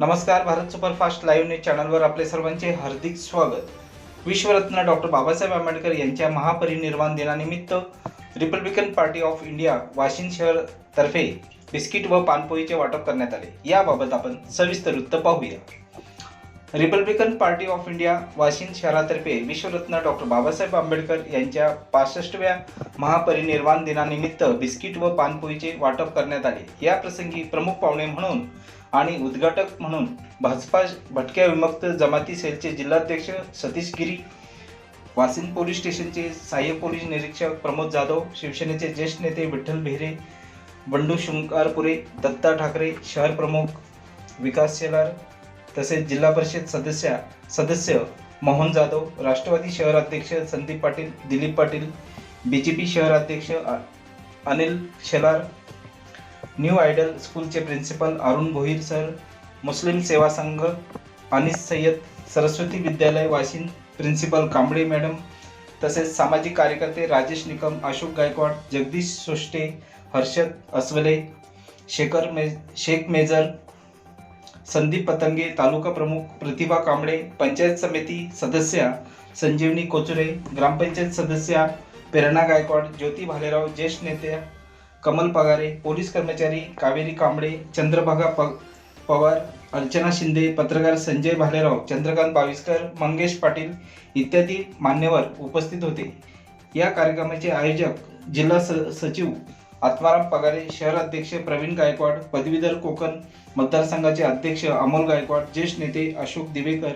नमस्कार Bharat superfast live news चॅनलवर आपले सर्वांचे हार्दिक स्वागत. विश्वरत्न डॉक्टर बाबासाहेब आंबेडकर यांच्या महापरिनिर्वाण दिनानिमित्त Republican Party of India Washim शहर तर्फे बिस्किट व पानपोईचे वाटप करण्यात आले. याबाबत आपण सविस्तर वृत्त पाहूया. Republican Party of India Washim शहरातर्फे विश्वरत्न डॉक्टर बाबासाहेब आंबेडकर यांच्या पासष्टव्या महापरिनिर्वाण दिनानिमित्त बिस्किट व पानपोईचे वाटप करण्यात आले. या प्रसंगी प्रमुख पाहुणे म्हणून आणि उद्घाटक म्हणून भाजपा भटक्या विमुक्त जमाती सेलचे जिल्हाध्यक्ष सतीश गिरी वासिंद पोलीस स्टेशनचे सहाय्यक पोलीस निरीक्षक प्रमोद जाधव शिवसेनेचे ज्येष्ठ नेते विठ्ठल बेहरे बंडू शुंकारपुरे दत्ता ठाकरे शहर प्रमुख विकास शेलार तसेच जिल्हा परिषद सदस्य सदस्य मोहन जाधव राष्ट्रवादी शहर अध्यक्ष Sandeep Patil Dilip Patil B J P शहर अध्यक्ष अनिल शेलार न्यू आयडल स्कूलचे प्रिन्सिपल अरुण भोईर सर मुस्लिम सेवा संघ अनिस सय्यद सरस्वती विद्यालय वाशिम प्रिन्सिपल कांबळे मॅडम तसेच सामाजिक कार्यकर्ते राजेश निकम अशोक गायकवाड जगदीश सोष्टे हर्षद अस्वले शेखर मे शेख मेजर संदीप पतंगे तालुका प्रमुख प्रतिभा कांबळे पंचायत समिती सदस्या संजीवनी कोचुरे ग्रामपंचायत सदस्या प्रेरणा गायकवाड ज्योती भालेराव ज्येष्ठ नेत्या कमल पगारे पोलीस कर्मचारी कावेरी कांबळे चंद्रभागा प पवार अर्चना शिंदे पत्रकार संजय भालेराव चंद्रकांत बाविस्कर मंगेश पाटील इत्यादी मान्यवर उपस्थित होते. या कार्यक्रमाचे आयोजक जिल्हा स सचिव आत्माराम पगारे शहर अध्यक्ष प्रवीण गायकवाड पदवीधर कोकण मतदारसंघाचे अध्यक्ष अमोल गायकवाड ज्येष्ठ नेते अशोक दिवेकर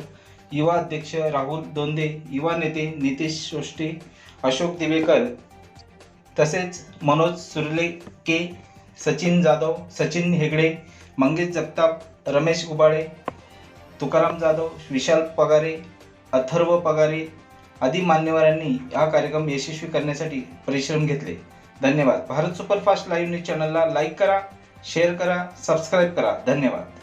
युवा अध्यक्ष राहुल दोंदे युवा नेते नितेश सोष्टे अशोक दिवेकर तसेच मनोज सुर्ले के सचिन जाधव सचिन हेगडे मंगेश जगताप रमेश उबाळे तुकाराम जाधव विशाल पगारे अथर्व पगारे आदी मान्यवरांनी हा कार्यक्रम यशस्वी करण्यासाठी परिश्रम घेतले. धन्यवाद. भारत सुपरफास्ट लाईव्ह न्यूज चॅनलला लाईक करा शेअर करा सबस्क्राईब करा. धन्यवाद.